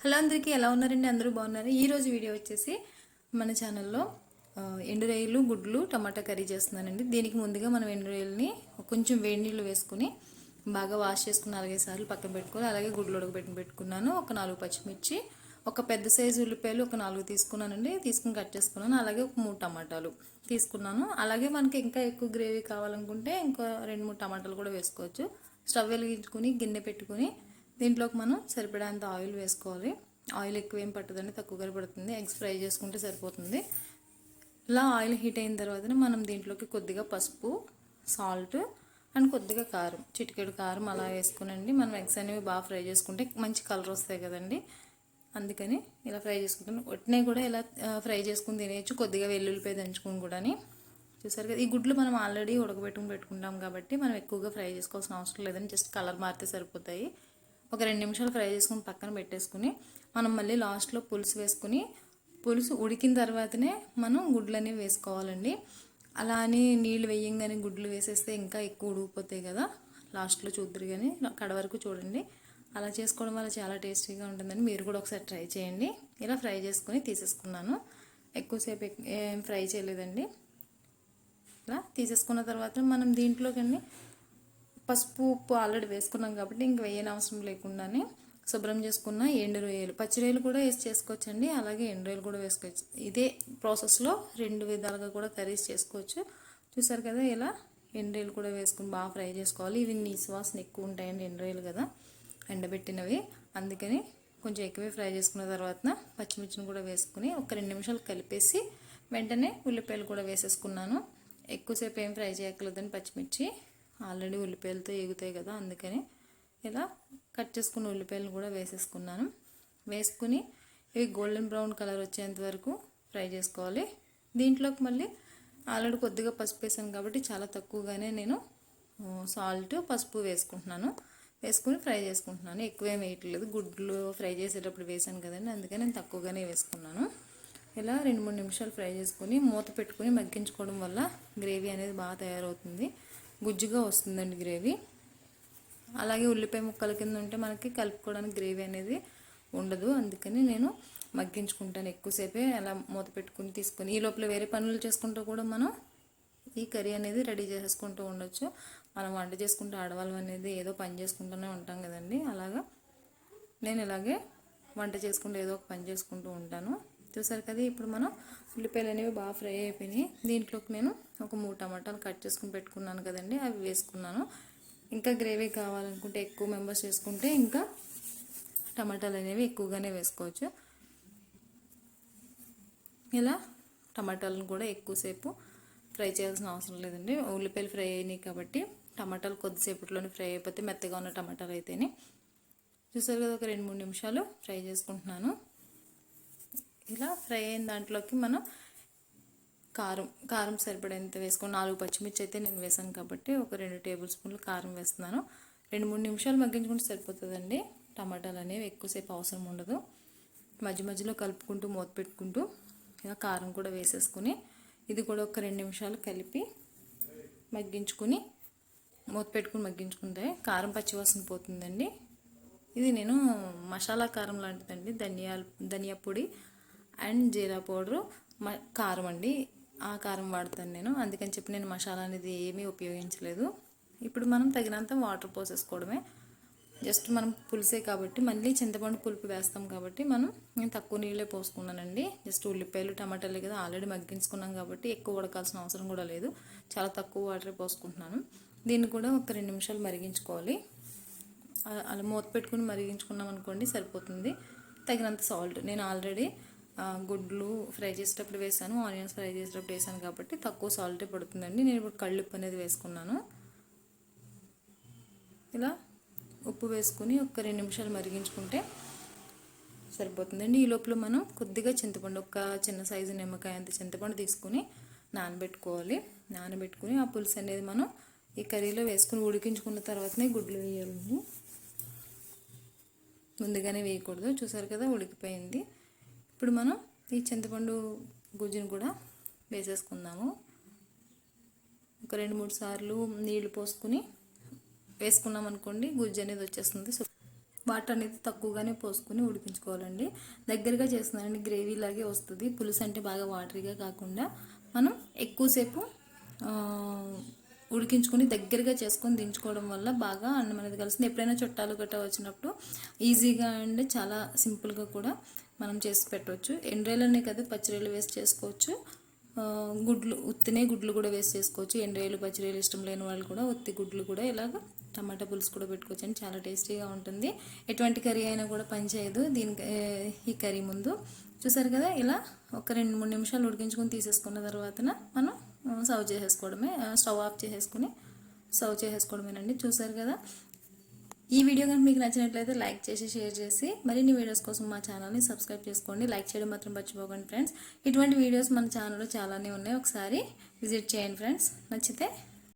Hello అందరికీ ఎలా ఉన్నారండి? అందరూ బాగున్నారు? ఈరోజు వీడియో వచ్చేసి మన ఛానల్లో ఆ, గుడ్లు టమాటా కర్రీ చేస్తున్నానండి. దీనికి ముందుగా మనం ఎండు కొంచెం వేడి నీళ్ళు వేసుకుని బాగా వాష్ చేసుకుని నాలుగైదు సార్లు పక్కన పెట్టుకొని అలాగే గుడ్లు ఉడకబెట్టి పెట్టుకున్నాను. ఒక నాలుగు పచ్చిమిర్చి ఒక పెద్ద సైజు ఉల్లిపాయలు ఒక నాలుగు తీసుకున్నానండి. తీసుకుని కట్ చేసుకున్నాను. అలాగే ఒక మూడు టమాటాలు తీసుకున్నాను. అలాగే మనకి ఇంకా ఎక్కువ గ్రేవీ కావాలనుకుంటే ఇంకా రెండు మూడు టమాటాలు కూడా వేసుకోవచ్చు. స్టవ్ వెలిగించుకుని గిన్నె పెట్టుకుని దీంట్లోకి మనం సరిపడేంత ఆయిల్ వేసుకోవాలి. ఆయిల్ ఎక్కువ ఏం పట్టదండి తక్కువగా పడుతుంది. ఎగ్స్ ఫ్రై చేసుకుంటే సరిపోతుంది. ఇలా ఆయిల్ హీట్ అయిన తర్వాతనే మనం దీంట్లోకి కొద్దిగా పసుపు సాల్ట్ అండ్ కొద్దిగా కారం చిటికెడు కారం అలా వేసుకునండి. మనం ఎగ్స్ అనేవి బాగా ఫ్రై చేసుకుంటే మంచి కలర్ వస్తాయి కదండి. అందుకని ఇలా ఫ్రై చేసుకుంటాను ఒట్టినే కూడా ఇలా ఫ్రై చేసుకుని తినేయచ్చు. కొద్దిగా వెల్లుల్లిపాయ దంచుకుని కూడా చూసారు కదా ఈ గుడ్లు మనం ఆల్రెడీ ఉడకబెట్టుకుని పెట్టుకుంటాం కాబట్టి మనం ఎక్కువగా ఫ్రై చేసుకోవాల్సిన అవసరం లేదని జస్ట్ కలర్ మారితే సరిపోతాయి. ఒక రెండు నిమిషాలు ఫ్రై చేసుకుని పక్కన పెట్టేసుకుని మనం మళ్ళీ లాస్ట్లో పులుసు వేసుకుని పులుసు ఉడికిన తర్వాతనే మనం గుడ్లు అనేవి వేసుకోవాలండి. అలా అని నీళ్ళు వేయంగానే గుడ్లు వేసేస్తే ఇంకా ఎక్కువ ఉడికిపోతాయి కదా. లాస్ట్లో చూద్దరు కానీ కడ వరకు చూడండి. అలా చేసుకోవడం వల్ల చాలా టేస్టీగా ఉంటుందని మీరు కూడా ఒకసారి ట్రై చేయండి. ఇలా ఫ్రై చేసుకుని తీసేసుకున్నాను. ఎక్కువసేపు ఏం ఫ్రై చేయలేదండి. ఇలా తీసేసుకున్న తర్వాత మనం దీంట్లోకి పసుపు ఉప్పు ఆల్రెడీ వేసుకున్నాం కాబట్టి ఇంక వేయని అవసరం లేకుండానే శుభ్రం చేసుకున్న ఎండు రొయ్యలు. పచ్చి రొయ్యలు కూడా వేసి చేసుకోవచ్చండి. అలాగే ఎండు రొయ్యలు కూడా వేసుకోవచ్చు. ఇదే ప్రాసెస్లో రెండు విధాలుగా కూడా కర్రీస్ చేసుకోవచ్చు. చూసారు కదా ఇలా ఎండు కూడా వేసుకుని బాగా ఫ్రై చేసుకోవాలి. ఇవి నీ వాసన ఎక్కువ ఉంటాయండి ఎండ్రొయ్యలు కదా. ఎండబెట్టినవి. అందుకని కొంచెం ఎక్కువే ఫ్రై చేసుకున్న తర్వాత పచ్చిమిర్చిని కూడా వేసుకుని ఒక రెండు నిమిషాలు కలిపేసి వెంటనే ఉల్లిపాయలు కూడా వేసేసుకున్నాను. ఎక్కువసేపు ఏం ఫ్రై చేయక్కర్లేదని పచ్చిమిర్చి. ఆల్రెడీ ఉల్లిపాయలతో ఎగుతాయి కదా అందుకని ఇలా కట్ చేసుకున్న ఉల్లిపాయలు కూడా వేసేసుకున్నాను. వేసుకుని ఇవి గోల్డెన్ బ్రౌన్ కలర్ వచ్చేంత వరకు ఫ్రై చేసుకోవాలి. దీంట్లోకి మళ్ళీ ఆల్రెడీ కొద్దిగా పసుపు వేసాను కాబట్టి చాలా తక్కువగానే నేను సాల్ట్ పసుపు వేసుకుంటున్నాను. వేసుకుని ఫ్రై చేసుకుంటున్నాను. ఎక్కువ ఏం వేయట్లేదు. గుడ్లు ఫ్రై చేసేటప్పుడు వేసాను కదండి అందుకని నేను తక్కువగానే వేసుకున్నాను. ఇలా రెండు మూడు నిమిషాలు ఫ్రై చేసుకుని మూత పెట్టుకుని మగ్గించుకోవడం వల్ల గ్రేవీ అనేది బాగా తయారవుతుంది. గుజ్జుగా వస్తుందండి గ్రేవీ. అలాగే ఉల్లిపాయ ముక్కల కింద ఉంటే మనకి కలుపుకోవడానికి గ్రేవీ అనేది ఉండదు. అందుకని నేను మగ్గించుకుంటాను ఎక్కువసేపే. అలా మూత పెట్టుకుని తీసుకొని ఈ లోపల వేరే పనులు చేసుకుంటూ కూడా మనం ఈ కర్రీ అనేది రెడీ చేసుకుంటూ ఉండొచ్చు. మనం వంట చేసుకుంటూ ఆడవాళ్ళం అనేది ఏదో పని చేసుకుంటూనే ఉంటాం కదండి. అలాగా నేను ఇలాగే వంట చేసుకుంటూ ఏదో ఒక పని చేసుకుంటూ ఉంటాను. చూసారు కదా ఇప్పుడు మనం ఉల్లిపాయలు అనేవి బాగా ఫ్రై అయిపోయినాయి. దీంట్లోకి నేను ఒక మూడు టమాటాలు కట్ చేసుకుని పెట్టుకున్నాను కదండి అవి వేసుకున్నాను. ఇంకా గ్రేవీ కావాలనుకుంటే ఎక్కువ మెంబర్స్ చేసుకుంటే ఇంకా టమాటాలు అనేవి ఎక్కువగానే వేసుకోవచ్చు. ఇలా టమాటాలను కూడా ఎక్కువసేపు ఫ్రై చేయాల్సిన అవసరం లేదండి. ఉల్లిపాయలు ఫ్రై అయినాయి కాబట్టి టమాటాలు కొద్దిసేపట్లోనే ఫ్రై అయిపోతే మెత్తగా ఉన్న టమాటాలు అయితేనే. చూసారు కదా ఒక రెండు మూడు నిమిషాలు ఫ్రై చేసుకుంటున్నాను. ఇట్లా ఫ్రై అయిన దాంట్లోకి మనం కారం కారం సరిపడేంత వేసుకొని నాలుగు పచ్చిమిర్చి అయితే నేను వేసాను కాబట్టి ఒక రెండు టేబుల్ స్పూన్లు కారం వేస్తున్నాను. రెండు మూడు నిమిషాలు మగ్గించుకుంటే సరిపోతుందండి. టమాటాలు అనేవి ఎక్కువసేపు అవసరం ఉండదు. మధ్య మధ్యలో కలుపుకుంటూ మూత పెట్టుకుంటూ ఇలా కారం కూడా వేసేసుకుని ఇది కూడా ఒక రెండు నిమిషాలు కలిపి మగ్గించుకుని మూత పెట్టుకుని మగ్గించుకుంటే కారం పచ్చివాసన పోతుందండి. ఇది నేను మసాలా కారం లాంటిదండి. ధనియాల ధనియా పొడి అండ్ జీరా పౌడరు మ కారం అండి. ఆ కారం వాడతాను నేను. అందుకని చెప్పి నేను మసాలా అనేది ఏమీ ఉపయోగించలేదు. ఇప్పుడు మనం తగినంత వాటర్ పోసేసుకోవడమే. జస్ట్ మనం పులిసే కాబట్టి మళ్ళీ చింతపండు పులుపు వేస్తాం కాబట్టి మనం నేను తక్కువ నీళ్ళే పోసుకున్నానండి. జస్ట్ ఉల్లిపాయలు టమాటాలు కదా ఆల్రెడీ మగ్గించుకున్నాం కాబట్టి ఎక్కువ ఉడకాల్సిన అవసరం కూడా లేదు. చాలా తక్కువ వాటరే పోసుకుంటున్నాను. దీన్ని కూడా ఒక రెండు నిమిషాలు మరిగించుకోవాలి. అలా- మూత పెట్టుకుని మరిగించుకున్నాం అనుకోండి సరిపోతుంది. తగినంత సాల్ట్. నేను ఆల్రెడీ గుడ్లు ఫ్రై చేసేటప్పుడు వేసాను ఆనియన్స్ ఫ్రై చేసేటప్పుడు వేసాను కాబట్టి తక్కువ సాల్టే పడుతుందండి. నేను ఇప్పుడు కళ్ళుప్పు అనేది వేసుకున్నాను. ఇలా ఉప్పు వేసుకుని ఒక రెండు నిమిషాలు మరిగించుకుంటే సరిపోతుందండి. ఈ లోపల మనం కొద్దిగా చింతపండు ఒక చిన్న సైజు నిమ్మకాయ అంత చింతపండు తీసుకుని నానబెట్టుకోవాలి. నానబెట్టుకుని ఆ పులుసు అనేది మనం ఈ కర్రీలో వేసుకుని ఉడికించుకున్న తర్వాతనే గుడ్లు వేయాలండి. ముందుగానే వేయకూడదు. చూసారు కదా ఉడికిపోయింది. ఇప్పుడు మనం ఈ చింతపండు గుజ్జును కూడా వేసేసుకుందాము. ఒక రెండు మూడు సార్లు నీళ్ళు పోసుకుని వేసుకున్నాం అనుకోండి గుజ్జు అనేది వచ్చేస్తుంది. సో వాటర్ అనేది తక్కువగానే పోసుకుని ఉడికించుకోవాలండి. దగ్గరగా చేస్తున్నానండి గ్రేవీ లాగే వస్తుంది. పులుసు అంటే బాగా వాటరీగా కాకుండా మనం ఎక్కువసేపు ఉడికించుకొని దగ్గరగా చేసుకొని దించుకోవడం వల్ల బాగా అన్నం అనేది కలుస్తుంది. ఎప్పుడైనా చుట్టాలు గట్రా వచ్చినప్పుడు ఈజీగా అండ్ చాలా సింపుల్గా కూడా మనం చేసి పెట్టవచ్చు. ఎండ్రాయిలనే కదా పచ్చిరొయ్యలు వేసి చేసుకోవచ్చు. గుడ్లు ఉత్తినే గుడ్లు కూడా వేసి చేసుకోవచ్చు. ఎండ్రాయిలు పచ్చిరొయ్యలు ఇష్టం లేని వాళ్ళు కూడా ఉత్తి గుడ్లు కూడా ఇలాగ టమాటా పులుసు కూడా పెట్టుకోవచ్చు అండి. చాలా టేస్టీగా ఉంటుంది. ఎటువంటి కర్రీ అయినా కూడా పనిచేయదు దీనికి ఈ కర్రీ ముందు. చూసారు కదా ఇలా ఒక రెండు మూడు నిమిషాలు ఉడికించుకొని తీసేసుకున్న తర్వాత మనం సర్వ్ చేసేసుకోవడమే స్టవ్ ఆఫ్ చేసేసుకుని సర్వ్ చేసేసుకోవడమేనండి. చూసారు కదా? ఈ వీడియో కనుక మీకు నచ్చినట్లయితే లైక్ చేసి షేర్ చేసి మరిన్ని వీడియోస్ కోసం మా ఛానల్ని సబ్స్క్రైబ్ చేసుకోండి. లైక్ చేయడం మాత్రం మర్చిపోకండి ఫ్రెండ్స్. ఇటువంటి వీడియోస్ మన ఛానల్లో చాలానే ఉన్నాయి. ఒకసారి విజిట్ చేయండి ఫ్రెండ్స్. నచ్చితే